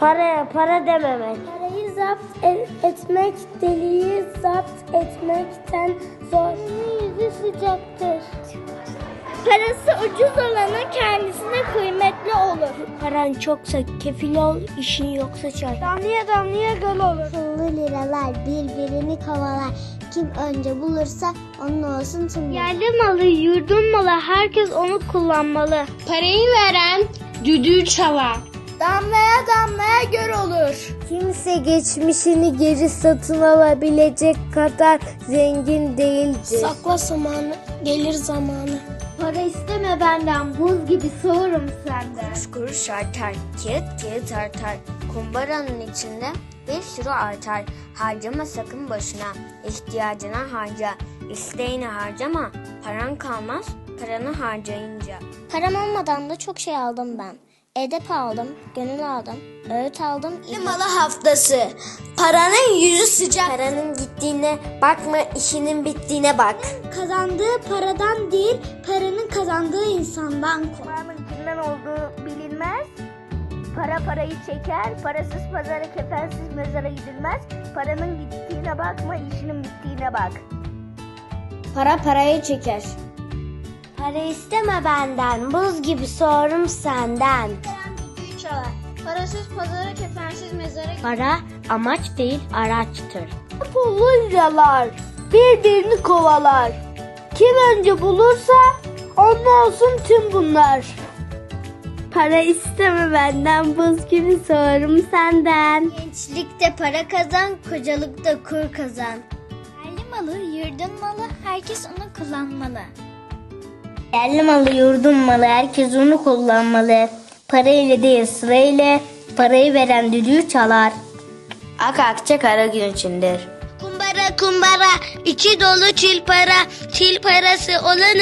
Paraya para dememek. Parayı zapt e- etmek, deliği zapt etmekten zor. yüzü sıcaktır. Parası ucuz olanın kendisine kıymetli olur. Paran çoksa kefil ol, işin yoksa çay. Damlaya damlaya göl olur. Pullu liralar birbirini kovalar. Kim önce bulursa onun olsun tüm Yerli malı, yurdun malı herkes onu kullanmalı. Parayı veren düdüğü çalar. Damlaya damlaya göl olur. Kimse geçmişini geri satın alabilecek kadar zengin değildir. Sakla zamanı, gelir zamanı. Para isteme benden buz gibi soğurum senden. Kuruş kuruş artar, kağıt kağıt artar. Kumbaranın içinde bir sürü artar. Harcama sakın boşuna, ihtiyacına harca. İsteğini harcama, paran kalmaz, paranı harcayınca. Param olmadan da çok şey aldım ben. Edep aldım, gönül aldım, öğüt aldım. Malı haftası. Paranın yüzü sıcak. Paranın gittiğine bakma, işinin bittiğine bak. Kazandığı paradan değil, paranın kazandığı insandan kork. Paranın kimden olduğu bilinmez. Para parayı çeker, parasız pazara kefensiz mezara gidilmez. Paranın gittiğine bakma, işinin bittiğine bak. Para parayı çeker. Para isteme benden, buz gibi sorum senden. Parasız pazara kefensiz mezara Para amaç değil araçtır. Pullu liralar birbirini kovalar. Kim önce bulursa onun olsun tüm bunlar. Para isteme benden, buz gibi sorum senden. Gençlikte para kazan, kocalıkta kur kazan. Yerli malı, yurdun malı, herkes onu kullanmalı. Yerli malı, yurdun malı, herkes onu kullanmalı. Parayla değil sırayla, parayı veren düdüğü çalar. Ak akçe kara gün içindir. Kumbara kumbara, içi dolu çil para, çil parası olanın